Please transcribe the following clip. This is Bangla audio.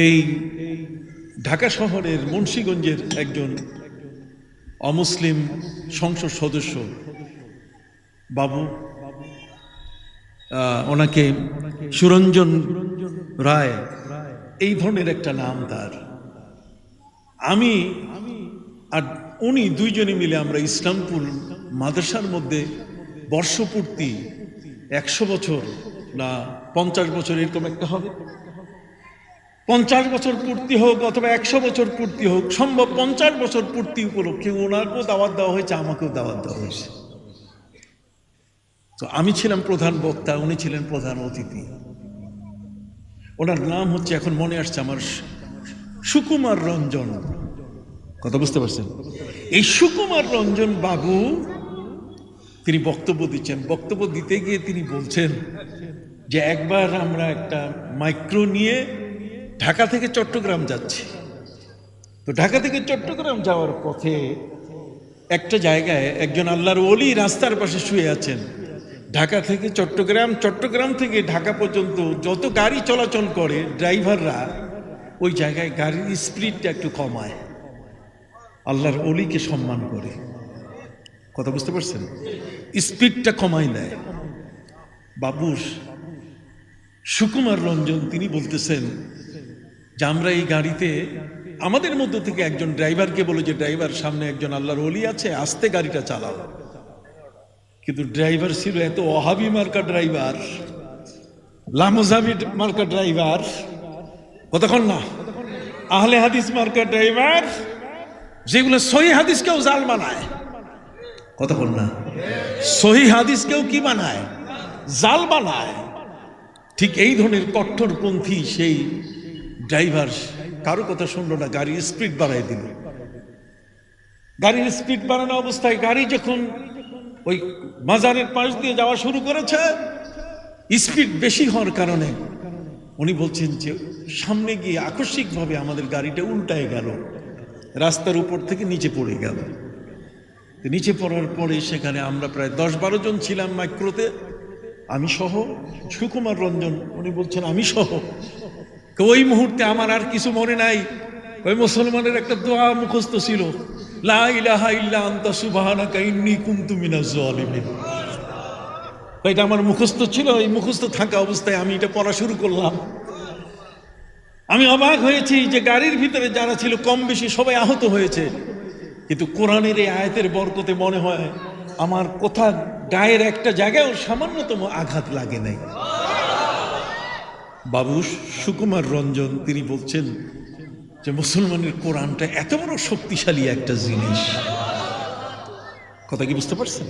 এই ঢাকা শহরের মুন্সীগঞ্জের একজন অমুসলিম সংসদ সদস্য, বাবু ওনাকে সুরঞ্জন রায়, এই ধরনের একটা নাম তার। আমি আর উনি দুইজনে মিলে আমরা ইসলামপুর মাদ্রাসার মধ্যে বর্ষপূর্তি একশো বছর না পঞ্চাশ বছর এরকম একটা হবে। পঞ্চাশ বছর পূর্তি হোক অথবা একশো বছর পূর্তি হোক, সম্ভব পঞ্চাশ বছর পূর্তি উপলক্ষে ওনাকেও দাওয়াত দেওয়া হয়েছে, আমাকেও দাওয়াত দেওয়া হয়েছে। তো আমি ছিলাম প্রধান বক্তা, উনি ছিলেন প্রধান অতিথি। ওনার নাম হচ্ছে, এখন মনে আসছে আমার, সুকুমার রঞ্জন। কথা বুঝতে পারছেন? এই সুকুমার রঞ্জন বাবু, তিনি বক্তব্য দিচ্ছেন। বক্তব্য দিতে গিয়ে তিনি বলছেন যে, একবার আমরা একটা মাইক্রো নিয়ে ঢাকা থেকে চট্টগ্রাম যাচ্ছি। তো ঢাকা থেকে চট্টগ্রাম যাওয়ার পথে একটা জায়গায় একজন আল্লাহর ওলি রাস্তার পাশে শুয়ে আছেন। ঢাকা থেকে চট্টগ্রাম চট্টগ্রাম থেকে ঢাকা পর্যন্ত যত গাড়ি চলাচল করে ড্রাইভাররা, ওই জায়গায় গাড়ির স্পিডটা একটু কমায়। আল্লাহর অলিকে সম্মান করে। কথা বুঝতে পারছেন? স্পিডটা কমাই দেয় বাবুস সুকুমার রঞ্জন, তিনি বলতেছেন যে আমরা এই গাড়িতে আমাদের মধ্য থেকে একজন ড্রাইভারকে বলে যে, ড্রাইভার, সামনে একজন আল্লাহর অলি আছে, আস্তে গাড়িটা চালাও। কিন্তু ড্রাইভার ছিল এত অহাবি মার্কা ড্রাইভার লামোজাবি মার্কা ড্রাইভার, কতক্ষণ না? আহলে হাদিস মার্কা ড্রাইভার, যেগুলো সহি হাদিসকেও জাল বানায়। কতক্ষণ না? সহি হাদিসকেও কি বানায়? জাল বানায়। ঠিক এই ধরনের কট্টরপন্থী সেই ড্রাইভার, কারও কথা শুনলো না গাড়ির স্পিড বাড়াই দিল। গাড়ির স্পিড বাড়ানো অবস্থায় গাড়ি যখন ওই মাজারের পাশ দিয়ে যাওয়া শুরু করেছে স্পিড বেশি হওয়ার কারণে উনি বলছেন যে, সামনে গিয়ে আকস্মিকভাবে আমাদের গাড়িটা উল্টায় গেল, রাস্তার উপর থেকে নিচে পড়ে গেল। নিচে পড়ার পরে সেখানে আমরা প্রায় দশ বারো জন ছিলাম মাইক্রোতে, আমি সহ সুকুমার রঞ্জন, উনি বলছেন, আমি সহ। ওই মুহূর্তে আমার আর কিছু মনে নাই। ওই মুসলমানের একটা দোয়া মুখস্থ ছিল। লা ইলাহা ইল্লা আনতা সুবহানাকা ইন্নী কুনতু মিনাজ জালিমিন। এটা আমার মুখস্থ ছিল। এই মুখস্থ থাকা অবস্থায় আমি এটা পড়া শুরু করলাম। আমি অবাক হয়েছি যে গাড়ির ভিতরে যারা ছিল, কম বেশি সবাই আহত হয়েছে। কিন্তু কোরআনের এই আয়াতের বরকতে মনে হয়, আমার কোথা গায়ের একটা জায়গায় সামান্যতম আঘাত লাগে নাই। বাবু সুকুমার রঞ্জন, তিনি বলছেন যে মুসলমানের কোরআনটা এত বড় শক্তিশালী একটা জিনিস। কথা কি বুঝতে পারছেন?